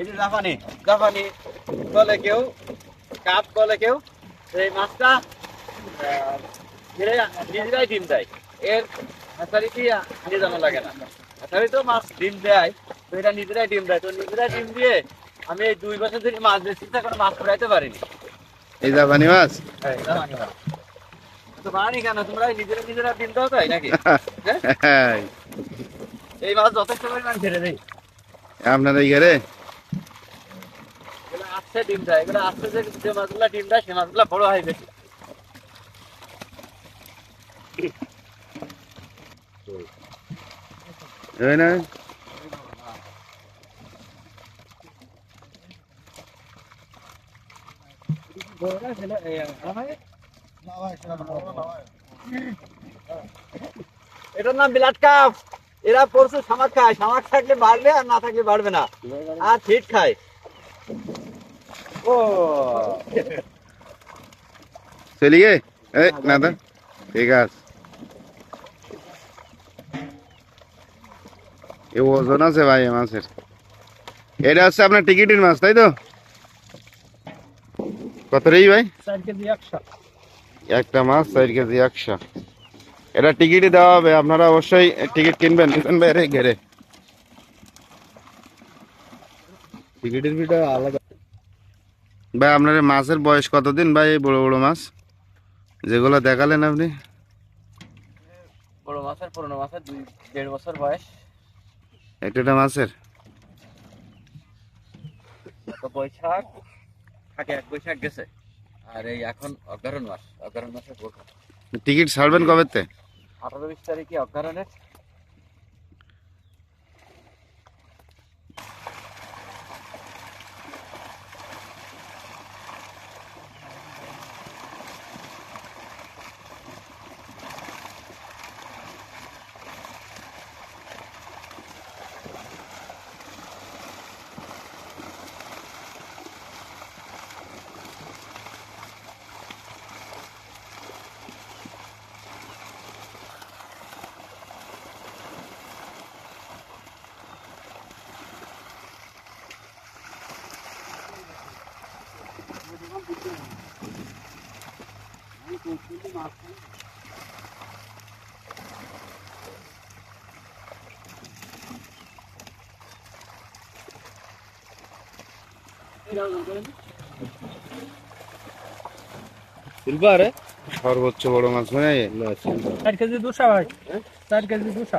এই যে জাপানি জাপানি বলে কেউ কাপ বলে কেউ এই মাছটা নিজেরাই ডিম দেয়। এর কি লাগে না। তো মাছ ডিম দেয় তো এটা নিজেরাই ডিম দেয়। তো নিজেরাই ডিম দিয়ে আমি এই দুই বছর ধরে মাছ বেশি কোনো মাছ পড়াইতে পারিনি। এই জাপানি মাছ? এই জাপানি মাছ। তো বানানি কেন? তোমরা নিজেরা নিজেরা ডিম দাও তাই নাকি? হ্যাঁ? হ্যাঁ, এই মাছ যথেষ্ট পরিমাণ ছেড়ে দেয় আপনার এই ঘরে? ডিম দেয়। এগুলো আসছে যে যে মাছগুলো ডিম দেয় সে মাছগুলো বড় হয় বেশি। না। এটার নাম বিলাট কাপ। এরা পরশু শামাক খায়। শামাক থাকলে বাড়বে আর না থাকলে বাড়বে না। আর ফিট খায়। ও চলি গে এই না তো ঠিক আছে এ ওজন আছে ভাই এ মাছের এটা হচ্ছে আপনার টিকিটের মাছ তাই তো কত রেই ভাই চার কেজি একশো একটা মাছ চার কেজি একশো এটা টিকিটই দেওয়া হবে আপনারা অবশ্যই টিকিট কিনবেন কিনবেন বাইরে ঘেরে টিকিটের ভিটা আলাদা ভাই আপনার মাছের বয়স কতদিন ভাই এই বড় বড় মাছ? যেগুলো দেখালেন আপনি। বড় মাছের পুরনো মাছের দুই দেড় বছর বয়স। একটা মাছের? বৈশাখ থাকে এক বৈশাখ গেছে। আর এই এখন অগ্রহণ মাস অগ্রহণ প্রথম টিকিট ছাড়বেন কবেতে আঠারো বিশ তারিখে অগ্রহণের সিলভার সর্বোচ্চ বড় মাছ মানে চার কেজি দুশো ভাই। চার কেজি দুশো।